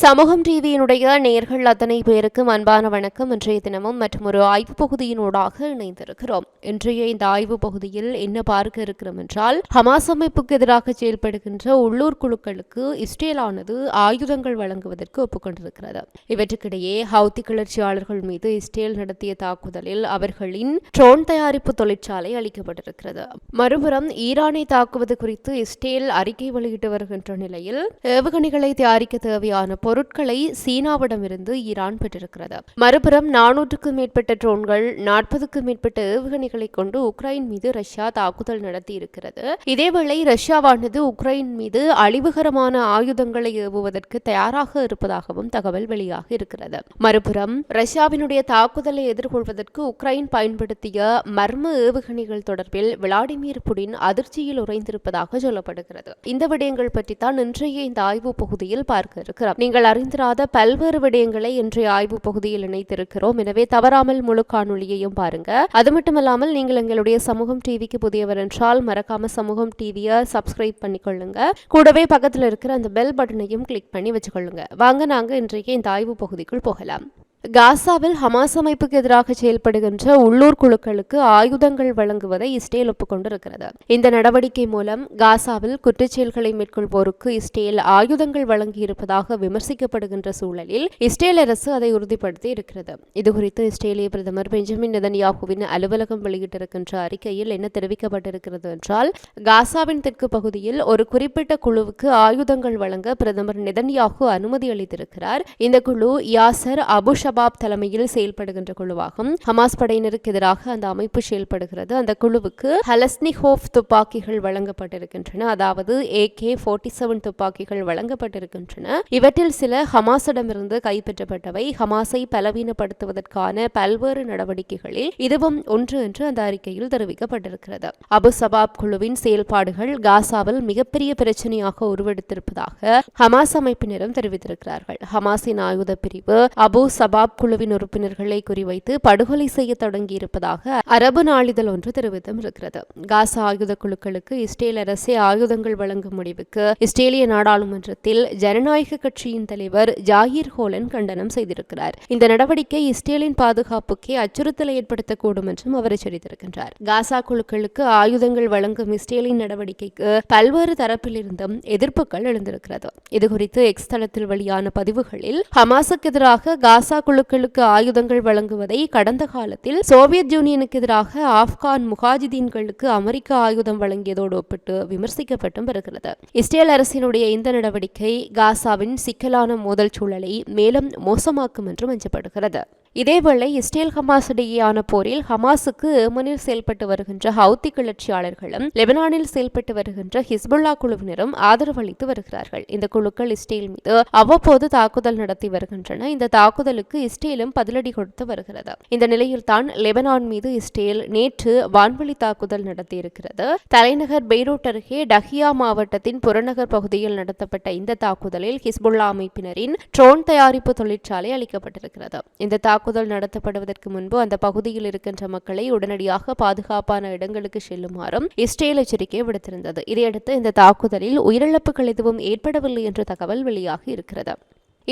சமூகம் டிவியினுடைய நேர்கள் அத்தனை பேருக்கும் அன்பான வணக்கம். இன்றைய தினமும் மற்றும் ஒரு ஆய்வு பகுதியினூடாக இணைந்திருக்கிறோம். இன்றைய இந்த ஆய்வு பகுதியில் என்ன பார்க்க இருக்கிறோம் என்றால் ஹமாஸ் அமைப்புக்கு எதிராக செயல்படுகின்ற உள்ளூர் குழுக்களுக்கு இஸ்ரேலானது ஆயுதங்கள் வழங்குவதற்கு ஒப்புக்கொண்டிருக்கிறது. இவற்றுக்கிடையே ஹவுத்தி கிளர்ச்சியாளர்கள் மீது இஸ்ரேல் நடத்திய தாக்குதலில் அவர்களின் ட்ரோன் தயாரிப்பு தொழிற்சாலை அளிக்கப்பட்டிருக்கிறது. மறுபுறம் ஈரானை தாக்குவது குறித்து இஸ்ரேல் அறிக்கை வெளியிட்டு வருகின்ற நிலையில் ஏவுகணைகளை தயாரிக்க தேவையான பொருட்களை சீனாவிடமிருந்து ஈரான் பெற்றிருக்கிறது. மறுபுறம் நானூற்றுக்கும் மேற்பட்ட ட்ரோன்கள் நாற்பதுக்கும் மேற்பட்ட ஏவுகணைகளை கொண்டு உக்ரைன் மீது ரஷ்யா தாக்குதல் நடத்தி இருக்கிறது. இதேவேளை ரஷ்யாவானது உக்ரைன் மீது அழிவுகரமான ஆயுதங்களை ஏவுவதற்கு தயாராக இருப்பதாகவும் தகவல் வெளியாகி இருக்கிறது. மறுபுறம் ரஷ்யாவினுடைய தாக்குதலை எதிர்கொள்வதற்கு உக்ரைன் பயன்படுத்திய மர்ம ஏவுகணைகள் தொடர்பில் விளாடிமிர் புடின் அதிர்ச்சியில் உறைந்திருப்பதாக சொல்லப்படுகிறது. இந்த விடயங்கள் பற்றித்தான் இன்றைய இந்த ஆய்வு பகுதியில் பார்க்க இருக்கிறோம். நீங்கள் அறிந்திராத பல்வேறு விடயங்களை இன்றைய ஆய்வு பகுதியில் இணைத்திருக்கிறோம். எனவே தவறாமல் முழு காணொலியையும் பாருங்க. அது மட்டுமல்லாமல் நீங்கள் எங்களுடைய சமூகம் டிவிக்கு புதியவர் என்றால் மறக்காம சமூகம் டிவியை சப்ஸ்கிரைப் பண்ணிக்கொள்ளுங்க. கூடவே பக்கத்தில் இருக்கிற அந்த பெல் பட்டனையும் கிளிக் பண்ணி வச்சுக்கொள்ளுங்க. வாங்க நாங்க இன்றைக்கு இந்த ஆய்வு பகுதிக்குள் போகலாம். காசாவில் ஹமாஸ் அமைப்புக்கு எதிராக செயல்படுகின்ற உள்ளூர் குழுக்களுக்கு ஆயுதங்கள் வழங்குவதை இஸ்ரேல் ஒப்புக்கொண்டிருக்கிறது. இந்த நடவடிக்கை மூலம் காசாவில் குற்றச்செயல்களை மேற்கொள்வோருக்கு இஸ்ரேல் ஆயுதங்கள் வழங்கியிருப்பதாக விமர்சிக்கப்படுகின்ற சூழலில் இஸ்ரேல் அரசு அதை உறுதிப்படுத்தி இருக்கிறது. இதுகுறித்து இஸ்ரேலிய பிரதமர் பெஞ்சமின் நெதன்யாகுவின் அலுவலகம் வெளியிட்டிருக்கின்ற அறிக்கையில் என்ன தெரிவிக்கப்பட்டிருக்கிறது என்றால் காசாவின் தெற்கு பகுதியில் ஒரு குறிப்பிட்ட குழுவுக்கு ஆயுதங்கள் வழங்க பிரதமர் நெதன்யாகு அனுமதி அளித்திருக்கிறார். இந்த குழு யாசர் அபுஷ் ஷபாப் தலைமையில் செயல்படுகின்ற குழுவாகும். ஹமாஸ் படையினருக்கு எதிராக அந்த அமைப்பு செயல்படுகிறது. அந்த குழுவுக்கு ஹலஸ்னிஹோஃப் துப்பாக்கிகள் வழங்கப்பட்டிருக்கின்றன. அதாவது ஏ கே ஃபோர்ட்டி செவன் துப்பாக்கிகள் வழங்கப்பட்டிருக்கின்றன. இவற்றில் சில ஹமாஸிடமிருந்து கைப்பற்றப்பட்டவை. ஹமாஸை பலவீனப்படுத்துவதற்கான பல்வேறு நடவடிக்கைகளில் இதுவும் ஒன்று என்று அந்த அறிக்கையில் தெரிவிக்கப்பட்டிருக்கிறது. அபு சபாப் குழுவின் செயல்பாடுகள் காசாவில் மிகப்பெரிய பிரச்சனையாக உருவெடுத்திருப்பதாக ஹமாஸ் அமைப்பினரும் தெரிவித்திருக்கிறார்கள். ஹமாஸின் ஆயுத பிரிவு அபு சபா ஷபாப் குழுவின் உறுப்பினர்களை குறிவைத்து படுகொலை செய்ய தொடங்கியிருப்பதாக அரபு நாளிதழ் ஒன்று தெரிவித்திருக்கிறது. காசா ஆயுத குழுக்களுக்கு இஸ்ரேல் அரசே ஆயுதங்கள் வழங்கும் முடிவுக்கு இஸ்ரேலிய நாடாளுமன்றத்தில் ஜனநாயக கட்சியின் தலைவர் ஜாகிர் ஹோலன் கண்டனம் செய்திருக்கிறார். இந்த நடவடிக்கை இஸ்ரேலின் பாதுகாப்புக்கே அச்சுறுத்தலை ஏற்படுத்தக்கூடும் என்றும் அவர் எச்சரித்திருக்கின்றார். காசா குழுக்களுக்கு ஆயுதங்கள் வழங்கும் இஸ்ரேலின் நடவடிக்கைக்கு பல்வேறு தரப்பிலிருந்தும் எதிர்ப்புகள் எழுந்திருக்கிறது. இதுகுறித்து எக்ஸ் தளத்தில் வெளியான பதிவுகளில் ஹமாஸுக்கு எதிராக காசா குழுக்களுக்கு ஆயுதங்கள் வழங்குவதை கடந்த காலத்தில் சோவியத் யூனியனுக்கு எதிராக ஆப்கான் முகாஜிதீன்களுக்கு அமெரிக்க ஆயுதம் வழங்கியதோடு ஒப்பிட்டு விமர்சிக்கப்பட்டும் வருகிறது. இஸ்ரேல் அரசினுடைய இந்த நடவடிக்கை காசாவின் சிக்கலான மோதல் சூழலை மேலும் மோசமாக்கும் என்றும் அஞ்சப்படுகிறது. இதேவேளை இஸ்ரேல் ஹமாஸ் இடையேயான போரில் ஹமாஸுக்கு ஏமனில் செயல்பட்டு வருகின்ற ஹவுத்தி கிளர்ச்சியாளர்களும் லெபனானில் செயல்பட்டு வருகின்ற ஹிஸ்புல்லா குழுவினரும் ஆதரவளித்து வருகிறார்கள். இந்த குழுக்கள் இஸ்ரேல் மீது அவ்வப்போது தாக்குதல் நடத்தி வருகின்றன. இந்த தாக்குதலுக்கு இஸ்ரேலும் பதிலடி கொடுத்து வருகிறது. இந்த நிலையில்தான் லெபனான் மீது இஸ்ரேல் நேற்று வான்வழி தாக்குதல் நடத்தியிருக்கிறது. தலைநகர் பெய்ரூட் அருகே டஹியா மாவட்டத்தின் புறநகர் பகுதியில் நடத்தப்பட்ட இந்த தாக்குதலில் ஹிஸ்புல்லா அமைப்பினரின் ட்ரோன் தயாரிப்பு தொழிற்சாலை அளிக்கப்பட்டிருக்கிறது. இந்த தாக்குதல் தாக்குதல் நடத்தப்படுவதற்கு முன்பு அந்த பகுதியில் இருக்கின்ற மக்களை உடனடியாக பாதுகாப்பான இடங்களுக்கு செல்லுமாறும் இஸ்ரேல் எச்சரிக்கை விடுத்திருந்தது. இதையடுத்து இந்த தாக்குதலில் உயிரிழப்புகள் எதுவும் ஏற்படவில்லை என்ற தகவல் வெளியாகி இருக்கிறது.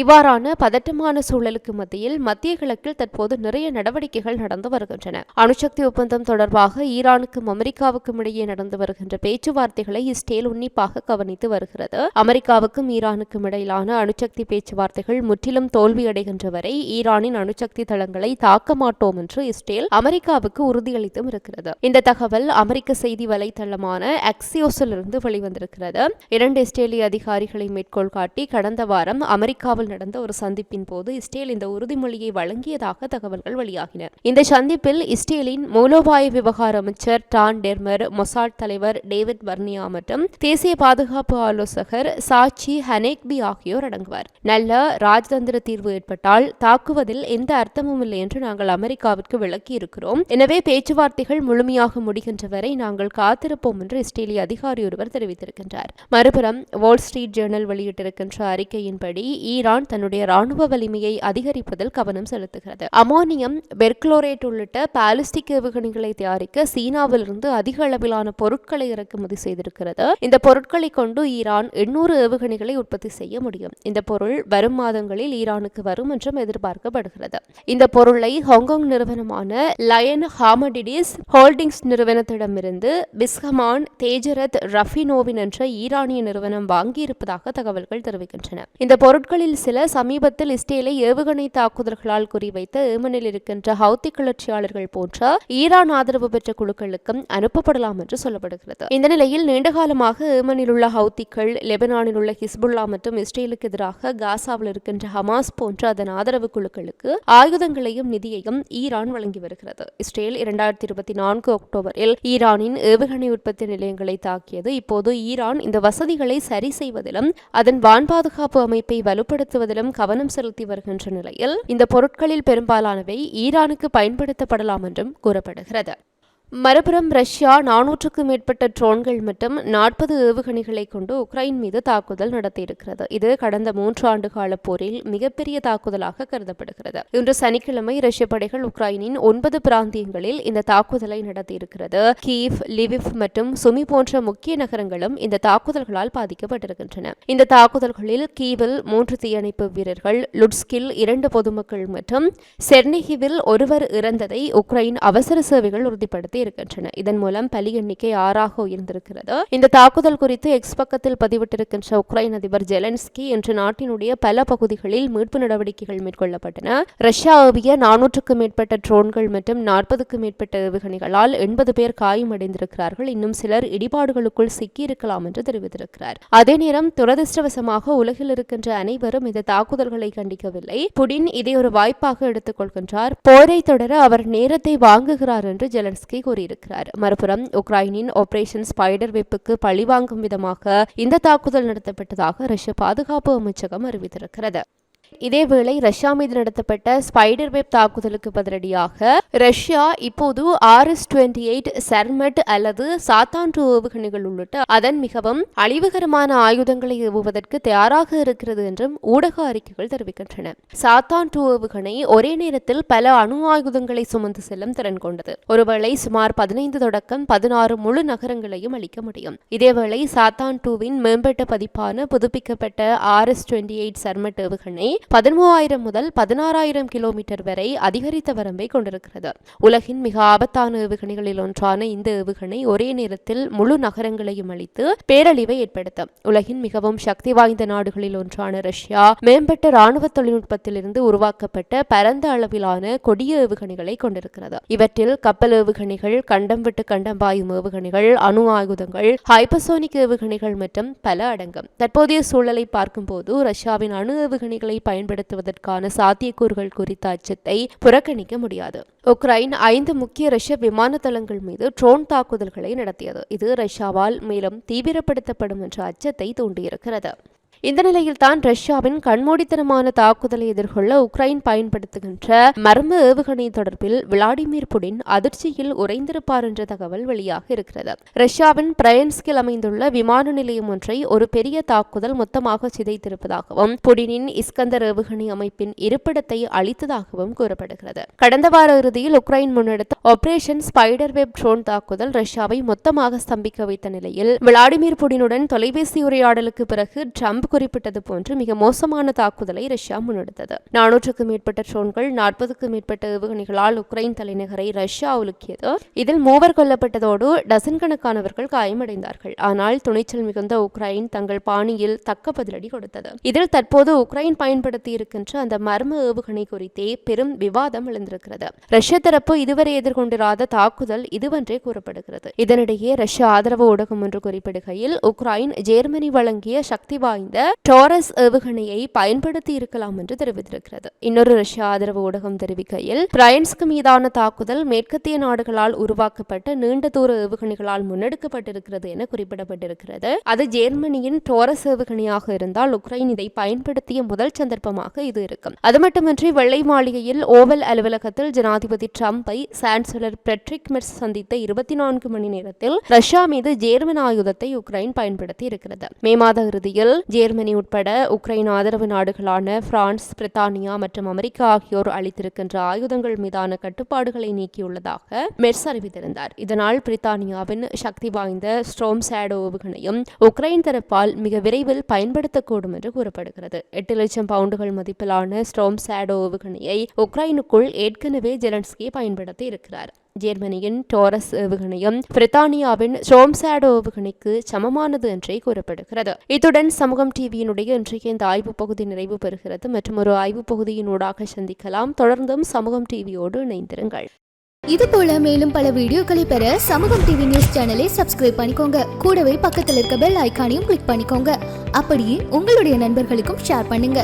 இவ்வாறான பதட்டமான சூழலுக்கு மத்தியில் மத்திய கிழக்கில் தற்போது நிறைய நடவடிக்கைகள் நடந்து வருகின்றன. அணுசக்தி ஒப்பந்தம் தொடர்பாக ஈரானுக்கும் அமெரிக்காவுக்கும் இடையே நடந்து வருகின்ற பேச்சுவார்த்தைகளை இஸ்ரேல் உன்னிப்பாக கவனித்து வருகிறது. அமெரிக்காவுக்கும் ஈரானுக்கும் இடையிலான அணுசக்தி பேச்சுவார்த்தைகள் முற்றிலும் தோல்வியடைகின்ற வரை ஈரானின் அணுசக்தி தளங்களை தாக்க மாட்டோம் என்று இஸ்ரேல் அமெரிக்காவுக்கு உறுதியளித்தும் இருக்கிறது. இந்த தகவல் அமெரிக்க செய்தி வலைத்தளமான அக்சியோஸிலிருந்து வெளிவந்திருக்கிறது. இரண்டு இஸ்ரேலிய அதிகாரிகளை மேற்கோள் காட்டி கடந்த வாரம் அமெரிக்காவில் நடந்த ஒரு சந்திப்பின் போது இஸ்ரேல் இந்த உறுதிமொழியை வழங்கியதாக தகவல்கள் வெளியாகின. இந்த சந்திப்பில் இஸ்ரேலின் மூலோபாய விவகார அமைச்சர் டான் டெர்மர் மொசாட் தலைவர் டேவிட் பர்னியா மற்றும் தேசிய பாதுகாப்பு ஆலோசகர் சாச்சி ஹனேக்பி ஆகியோர் அடங்குவார். நல்ல ராஜதந்திர தீர்வு ஏற்பட்டால் தாக்குவதில் எந்த அர்த்தமும் இல்லை என்று நாங்கள் அமெரிக்காவிற்கு விளக்கி இருக்கிறோம். எனவே பேச்சுவார்த்தைகள் முழுமையாக முடிகின்ற வரை நாங்கள் காத்திருப்போம் என்று இஸ்ரேலிய அதிகாரி ஒருவர் தெரிவித்திருக்கின்றார். மறுபுறம் வால் ஸ்ட்ரீட் ஜேர்னல் வெளியிட்டிருக்கின்ற அறிக்கையின்படி ஈரான் ஈரான் தன்னுடைய ராணுவ வலிமையை அதிகரிப்பதில் கவனம் செலுத்துகிறது. அமோனியம் பெர்க்ளோரேட் உள்ளிட்ட பாலிஸ்டிக் ஏவுகணைகளை தயாரிக்க சீனாவிலிருந்து அதிக அளவிலான பொருட்களை இறக்குமதி செய்திருக்கிறது. இந்த பொருட்களை கொண்டு ஈரான் எண்ணூறு ஏவுகணைகளை உற்பத்தி செய்ய முடியும். இந்த பொருள் வரும் மாதங்களில் ஈரானுக்கு வரும் என்றும் எதிர்பார்க்கப்படுகிறது. இந்த பொருளை ஹாங்காங் நிறுவனமான லயன் ஹாமடிடிஸ் ஹோல்டிங்ஸ் நிறுவனத்திடமிருந்து பிஸ்கமான் தேஜரத் ரஃபினோவின் என்ற ஈரானிய நிறுவனம் வாங்கியிருப்பதாக தகவல்கள் தெரிவிக்கின்றன. இந்த பொருட்களில் சில சமீபத்தில் இஸ்ரேலை ஏவுகணை தாக்குதல்களால் குறிவைத்த ஏமனில் இருக்கின்ற ஹவுத்தி கிளர்ச்சியாளர்கள் போன்ற ஈரான் ஆதரவு பெற்ற குழுக்களுக்கும் அனுப்பப்படலாம் என்று சொல்லப்படுகிறது. இந்த நிலையில் நீண்டகாலமாக ஏமனில் உள்ள ஹவுத்திகள் லெபனானில் உள்ள ஹிஸ்புல்லா மற்றும் இஸ்ரேலுக்கு எதிராக காசாவில் இருக்கின்ற ஹமாஸ் போன்ற அதன் ஆதரவு குழுக்களுக்கு ஆயுதங்களையும் நிதியையும் ஈரான் வழங்கி வருகிறது. இஸ்ரேல் இரண்டாயிரத்தி இருபத்தி நான்கு அக்டோபரில் ஈரானின் ஏவுகணை உற்பத்தி நிலையங்களை தாக்கியது. இப்போது ஈரான் இந்த வசதிகளை சரி செய்வதிலும் அதன் வான் பாதுகாப்பு அமைப்பை பயன்படுத்துவதிலும் கவனம் செலுத்தி வருகின்ற நிலையில் இந்த பொருட்களில் பெரும்பாலானவை ஈரானுக்கு பயன்படுத்தப்படலாம் என்றும் கூறப்படுகிறது. மறுபுறம் ரஷ்யா நானூற்றுக்கும் மேற்பட்ட ட்ரோன்கள் மற்றும் நாற்பது ஏவுகணைகளை கொண்டு உக்ரைன் மீது தாக்குதல் நடத்தியிருக்கிறது. இது கடந்த மூன்று ஆண்டு கால போரில் மிகப்பெரிய தாக்குதலாக கருதப்படுகிறது. இன்று சனிக்கிழமை ரஷ்ய படைகள் உக்ரைனின் ஒன்பது பிராந்தியங்களில் இந்த தாக்குதலை நடத்தியிருக்கிறது. கீவ் லிவிவ் மற்றும் சுமி போன்ற முக்கிய நகரங்களும் இந்த தாக்குதல்களால் பாதிக்கப்பட்டிருக்கின்றன. இந்த தாக்குதல்களில் கீவில் மூன்று தீயணைப்பு வீரர்கள் லுட்ஸ்கில் இரண்டு பொதுமக்கள் மற்றும் செர்னிகிவில் ஒருவர் இறந்ததை உக்ரைன் அவசர சேவைகள் உறுதிப்படுத்தி இருக்கின்றன. இதன் மூலம் பலி எண்ணிக்கை ஆறாக உயர்ந்திருக்கிறது. இந்த தாக்குதல் குறித்து எக்ஸ் பக்கத்தில் பதிவிட்டிருக்கின்ற உக்ரைன் அதிபர் ஜெலன்ஸ்கி இன்று நாட்டினுடைய பல பகுதிகளில் மீட்பு நடவடிக்கைகள் மேற்கொள்ளப்பட்டன. ரஷ்யா ஏவிய நானூற்றுக்கும் மேற்பட்ட ட்ரோன்கள் மற்றும் நாற்பதுக்கும் மேற்பட்ட ஏவுகணைகளால் எண்பது பேர் காயமடைந்திருக்கிறார்கள். இன்னும் சிலர் இடிபாடுகளுக்குள் சிக்கியிருக்கலாம் என்று தெரிவித்திருக்கிறார். அதே நேரம் துரதிருஷ்டவசமாக உலகில் இருக்கின்ற அனைவரும் இந்த தாக்குதல்களை கண்டிக்கவில்லை. புடின் இதை ஒரு வாய்ப்பாக எடுத்துக் கொள்கின்றார் போரை தொடர அவர் நேரத்தை வாங்குகிறார் என்று ஜெலன்ஸ்கி கூறியிருக்கிறார். மறுபுறம் உக்ரைனின் ஆபரேஷன் ஸ்பைடர் வெப்புக்கு பழிவாங்கும் விதமாக இந்த தாக்குதல் நடத்தப்பட்டதாக ரஷ்ய பாதுகாப்பு அமைச்சகம் அறிவித்திருக்கிறது. இதேவேளை ரஷ்யா மீது நடத்தப்பட்ட ஸ்பைடர் வெப் தாக்குதலுக்கு பதிலடியாக ரஷ்யா இப்போது R S twenty eight Sarmat அல்லது சாத்தான்டு ஏவுகணைகள் உள்ளிட்ட அதன் மிகவும் அழிவுகரமான ஆயுதங்களை ஏவுவதற்கு தயாராக இருக்கிறது என்றும் ஊடக அறிக்கைகள் தெரிவிக்கின்றன. சாத்தான் டூ ஏவுகணை ஒரே நேரத்தில் பல அணு ஆயுதங்களை சுமந்து செல்லும் திறன் கொண்டது. ஒருவேளை சுமார் பதினைந்து தொடக்கம் பதினாறு முழு நகரங்களையும் அளிக்க முடியும். இதேவேளை சாத்தான் டூவின் மேம்பட்ட பதிப்பான புதுப்பிக்கப்பட்ட R S twenty eight Sarmat ஏவுகணை பதிமூவாயிரம் முதல் பதினாறாயிரம் கிலோமீட்டர் வரை அதிகரித்த வரம்பை கொண்டிருக்கிறது. உலகின் மிக ஆபத்தான ஏவுகணைகளில் ஒன்றான இந்த ஏவுகணை ஒரே நேரத்தில் முழு நகரங்களையும் அளித்து பேரழிவை ஏற்படுத்தும். உலகின் மிகவும் சக்தி வாய்ந்த நாடுகளில் ஒன்றான ரஷ்யா மேம்பட்ட ராணுவ தொழில்நுட்பத்திலிருந்து உருவாக்கப்பட்ட பரந்த அளவிலான கொடிய ஏவுகணைகளை கொண்டிருக்கிறது. இவற்றில் கப்பல் ஏவுகணைகள் கண்டம் விட்டு கண்டம் பாயும் ஏவுகணைகள் அணு ஆயுதங்கள் ஹைப்பசோனிக் ஏவுகணைகள் மற்றும் பல அடங்கும். தற்போதைய சூழலை பார்க்கும்போது ரஷ்யாவின் அணு ஏவுகணைகளை பயன்படுத்துவதற்கான சாத்தியக்கூறுகள் குறித்த அச்சத்தை புறக்கணிக்க முடியாது. உக்ரைன் ஐந்து முக்கிய ரஷ்ய விமான தளங்கள் மீது ட்ரோன் தாக்குதல்களை நடத்தியது. இது ரஷ்யாவால் மேலும் தீவிரப்படுத்தப்படும் என்ற அச்சத்தை தூண்டியிருக்கிறது. இந்த நிலையில்தான் ரஷ்யாவின் கண்மூடித்தனமான தாக்குதலை எதிர்கொள்ள உக்ரைன் பயன்படுத்துகின்ற மர்ம ஏவுகணை தொடர்பில் விளாடிமிர் புடின் அதிர்ச்சியில் உறைந்திருப்பார் என்ற தகவல் வெளியாக இருக்கிறது. ரஷ்யாவின் பிரயன்ஸ்கில் அமைந்துள்ள விமான நிலையம் ஒன்றை ஒரு பெரிய தாக்குதல் மொத்தமாக சிதைத்திருப்பதாகவும் புடினின் இஸ்கந்தர் ஏவுகணை அமைப்பின் இருப்பிடத்தை அளித்ததாகவும் கூறப்படுகிறது. கடந்த வார இறுதியில் உக்ரைன் முன்னெடுத்த ஆபரேஷன் ஸ்பைடர் வெப் ட்ரோன் தாக்குதல் ரஷ்யாவை மொத்தமாக ஸ்தம்பிக்க வைத்த நிலையில் விளாடிமிர் புடினுடன் தொலைபேசி உரையாடலுக்கு பிறகு ட்ரம்ப் குறிப்பிட்டது போன்று மிக மோசமான தாக்குதலை ரஷ்யா முன்னெடுத்தது. நானூற்றுக்கும் மேற்பட்ட ட்ரோன்கள் நாற்பதுக்கும் மேற்பட்ட ஏவுகணைகளால் உக்ரைன் தலைநகரை ரஷ்யா உலுக்கியது. இதில் மூவர் கொல்லப்பட்டதோடு டசன் கணக்கானவர்கள் காயமடைந்தார்கள். ஆனால் துணிச்சல் மிகுந்த உக்ரைன் தங்கள் பாணியில் தக்க பதிலடி கொடுத்தது. இதில் தற்போது உக்ரைன் பயன்படுத்தி இருக்கின்ற அந்த மர்ம ஏவுகணை குறித்தே பெரும் விவாதம் எழுந்திருக்கிறது. ரஷ்ய தரப்பு இதுவரை எதிர்கொண்டிராத தாக்குதல் இதுவென்றே கூறப்படுகிறது. இதனிடையே ரஷ்ய ஆதரவு ஊடகம் ஒன்று குறிப்பிடுகையில் உக்ரைன் ஜெர்மனி வழங்கிய சக்தி வாய்ந்த டாரஸ் ஏவுகணையை பயன்படுத்தி இருக்கலாம் என்று தெரிவித்திருக்கிறது. இன்னொரு ரஷ்ய ஆதரவு ஊடகம் தெரிவிக்கையில் பிராயன்ஸ்க்கு மீதான தாக்குதல் மேற்கத்திய நாடுகளால் உருவாக்கப்பட்ட நீண்ட தூர ஏவுகணைகளால் முன்னெடுக்கப்பட்டிருக்கிறது என குறிப்பிடப்பட்டிருக்கிறது. அது ஜெர்மனியின் டோரஸ் ஏவுகணையாக இருந்தால் உக்ரைன் இதை பயன்படுத்திய முதல் சந்தர்ப்பமாக இது இருக்கும். அது மட்டுமின்றி வெள்ளை மாளிகையில் ஓவல் அலுவலகத்தில் ஜனாதிபதி டிரம்பை சான்சலர் பெட்ரிக் மெர்ஸ் சந்தித்த இருபத்தி நான்கு மணி நேரத்தில் ரஷ்யா மீது ஜேர்மன் ஆயுதத்தை உக்ரைன் பயன்படுத்தி இருக்கிறது. மே மாத இறுதியில் ஜேர்மனி உட்பட உக்ரைன் ஆதரவு நாடுகளான பிரான்ஸ் பிரித்தானியா மற்றும் அமெரிக்கா ஆகியோர் அளித்திருக்கின்ற ஆயுதங்கள் மீதான கட்டுப்பாடுகளை நீக்கியுள்ளதாக மெர்ஸ் அறிவித்திருந்தார். இதனால் பிரித்தானியாவின் சக்தி வாய்ந்த ஸ்ட்ரோம் சேடோ ஏவுகணையும் உக்ரைன் தரப்பால் மிக விரைவில் பயன்படுத்தக்கூடும் என்று கூறப்படுகிறது. எட்டு லட்சம் பவுண்டுகள் மதிப்பிலான ஸ்ட்ரோம் சேடோ ஏவுகணையை உக்ரைனுக்குள் ஏற்கனவே ஜெலன்ஸ்கி பயன்படுத்தி இருக்கிறார். ஜெர்மனியின் டோரஸ் ஏவுகணையும் பிரித்தானியாவின் ஸ்ட்ரோம்சாடோ ஏவுகணைக்கு சமமானது என்றே கூறப்படுகிறது. இத்துடன் சமூகம் டிவியினுடைய இன்றைய இந்த ஆய்வு பகுதி நிறைவு பெறுகிறது. மற்றும் ஒரு ஆய்வு பகுதியினூடாக சந்திக்கலாம். தொடர்ந்தும் சமூகம் டிவியோடு இணைந்திருங்கள். இது போல மேலும் பல வீடியோக்களை பெற சமூகம் டிவி நியூஸ் சேனலை சப்ஸ்கிரைப் பண்ணிக்கோங்க. கூடவே பக்கத்தில் இருக்க பெல் ஐகானையும் கிளிக் பண்ணிக்கோங்க. அப்படியே உங்களுடைய நண்பர்களுக்கும் ஷேர் பண்ணுங்க.